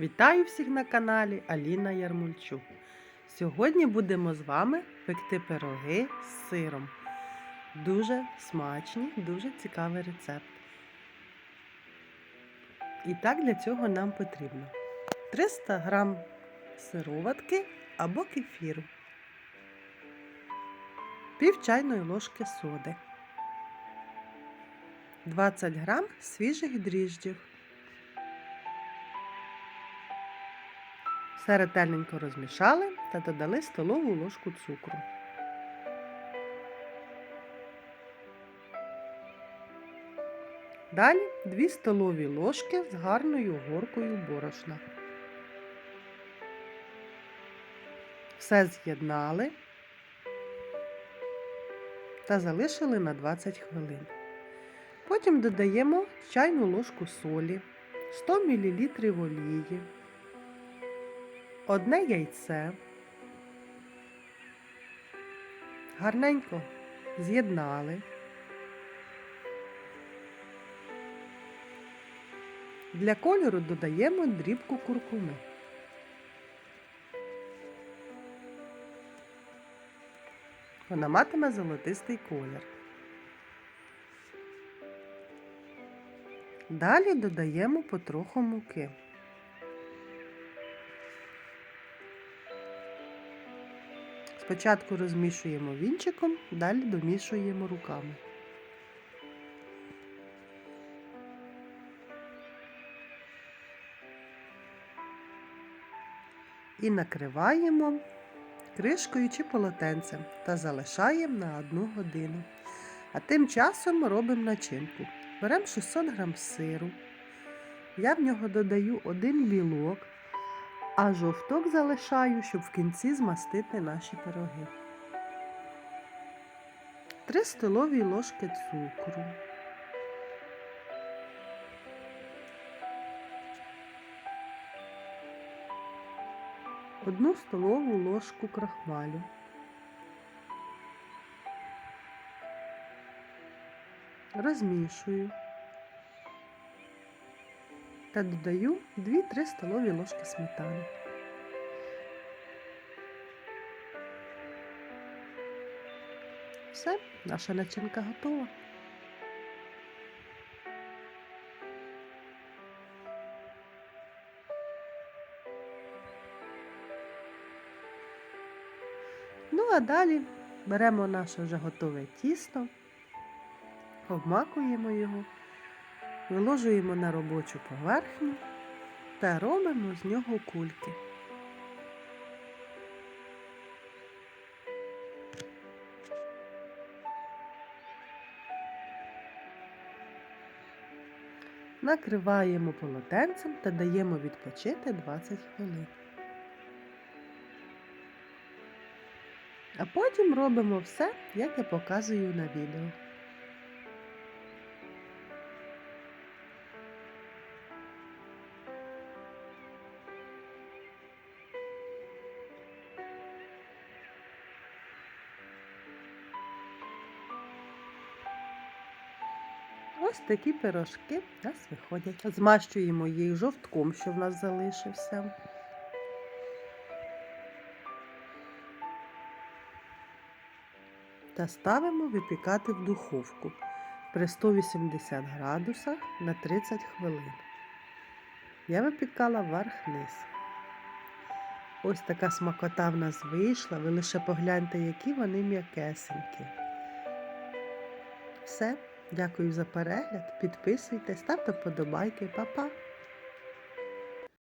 Вітаю всіх на каналі Аліна Ярмольчук. Сьогодні будемо з вами пекти пироги з сиром. Дуже смачні, дуже цікавий рецепт. І так для цього нам потрібно 300 грам сироватки або кефіру, пів чайної ложки соди, 20 грам свіжих дріжджів. Все ретельненько розмішали та додали столову ложку цукру. Далі 2 столові ложки з гарною горкою борошна. Все з'єднали та залишили на 20 хвилин. Потім додаємо чайну ложку солі, 100 мл олії одне яйце, гарненько з'єднали. Для кольору додаємо дрібку куркуми. Вона матиме золотистий колір. Далі додаємо потроху муки. Спочатку розмішуємо вінчиком, далі домішуємо руками. І накриваємо кришкою чи полотенцем та залишаємо на одну годину. А тим часом робимо начинку. Беремо 600 г сиру. Я в нього додаю один білок а жовток залишаю, щоб в кінці змастити наші пироги. 3 столові ложки цукру. Одну столову ложку крахмалю. Розмішую та додаю 2-3 столові ложки сметани. Все, наша начинка готова. Ну, а далі беремо наше вже готове тісто, обмакуємо його виложуємо на робочу поверхню та робимо з нього кульки. Накриваємо полотенцем та даємо відпочити 20 хвилин. А потім робимо все, як я показую на відео. Ось такі пирожки в нас виходять. Змащуємо їх жовтком, що в нас залишився. Та ставимо випікати в духовку при 180 градусах на 30 хвилин. Я випікала верх-низ. Ось така смакота в нас вийшла. Ви лише погляньте, які вони м'якесенькі. Все. Дякую за перегляд. Підписуйтесь, ставте вподобайки, Па-па!